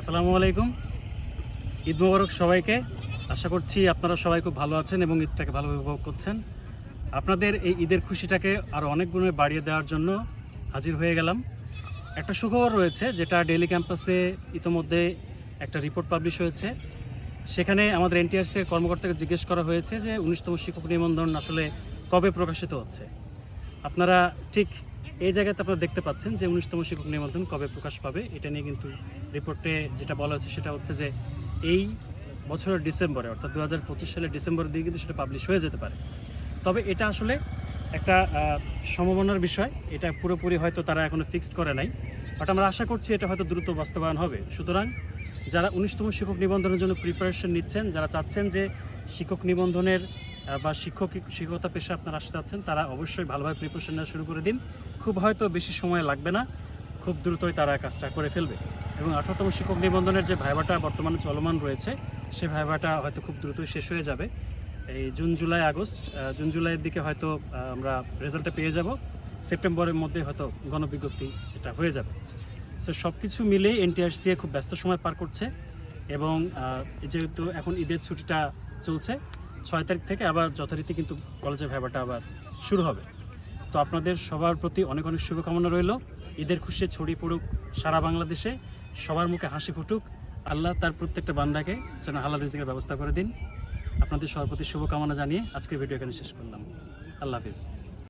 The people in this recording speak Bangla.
আসসালামু আলাইকুম। ঈদ মোবারক সবাইকে। আশা করছি আপনারা সবাই খুব ভালো আছেন এবং ঈদটাকে ভালোভাবে উপভোগ করছেন। আপনাদের এই ঈদের খুশিটাকে আরও অনেক গুণে বাড়িয়ে দেওয়ার জন্য হাজির হয়ে গেলাম। একটা সুখবর রয়েছে, যেটা ডেলি ক্যাম্পাসে ইতোমধ্যে একটা রিপোর্ট পাবলিশ হয়েছে। সেখানে আমাদের এনটিআরসি এর কর্মকর্তাকে জিজ্ঞেস করা হয়েছে যে, উনিশতম শিক্ষক নিবন্ধন আসলে কবে প্রকাশিত হচ্ছে? আপনারা ঠিক এই জায়গাতে আপনারা দেখতে পাচ্ছেন যে উনিশতম শিক্ষক নিবন্ধন কবে প্রকাশ পাবে, এটা নিয়ে কিন্তু রিপোর্টে যেটা বলা হচ্ছে সেটা হচ্ছে যে এই বছরের ডিসেম্বরে, অর্থাৎ দু হাজার পঁচিশ সালের ডিসেম্বরের দিকে কিন্তু সেটা পাবলিশ হয়ে যেতে পারে। তবে এটা আসলে একটা সম্ভাবনার বিষয়, এটা পুরোপুরি হয়তো তারা এখনও ফিক্সড করে নাই বাট আমরা আশা করছি এটা হয়তো দ্রুত বাস্তবায়ন হবে। সুতরাং যারা উনিশতম শিক্ষক নিবন্ধনের জন্য প্রিপারেশন নিচ্ছেন, যারা চাচ্ছেন যে শিক্ষক নিবন্ধনের বা শিক্ষক শিক্ষকতা পেশা আপনারা আসতে চাচ্ছেন তারা অবশ্যই ভালোভাবে প্রিপারেশন নেওয়া শুরু করে দিন। খুব হয়তো বেশি সময় লাগবে না, খুব দ্রুতই তারা কাজটা করে ফেলবে। এবং আঠারোতম শিক্ষক নিবন্ধনের যে ভাইবাটা বর্তমানে চলমান রয়েছে, সে ভাইবাটা হয়তো খুব দ্রুতই শেষ হয়ে যাবে। এই জুন, জুলাই, আগস্ট জুন, জুলাইয়ের দিকে হয়তো আমরা রেজাল্টটা পেয়ে যাব। সেপ্টেম্বরের মধ্যে হয়তো গণবিজ্ঞপ্তি এটা হয়ে যাবে। সো সব কিছু মিলেই এনটিআরসিএ খুব ব্যস্ত সময় পার করছে এবং যেহেতু এখন ঈদের ছুটিটা চলছে ছয় তারিখ থেকে আবার যথারীতি কিন্তু কলেজের ভাইবাটা আবার শুরু হবে। তো আপনাদের সবার প্রতি অনেক অনেক শুভকামনা রইল। ঈদের খুশি ছড়িয়ে পড়ুক সারা বাংলাদেশে, সবার মুখে হাসি ফুটুক। আল্লাহ তার প্রত্যেকটা বান্দাকে যেন হালাল রিজিকের ব্যবস্থা করে দিন। আপনাদের সবার প্রতি শুভকামনা জানিয়ে আজকের ভিডিও এখানে শেষ করলাম। আল্লাহ হাফিজ।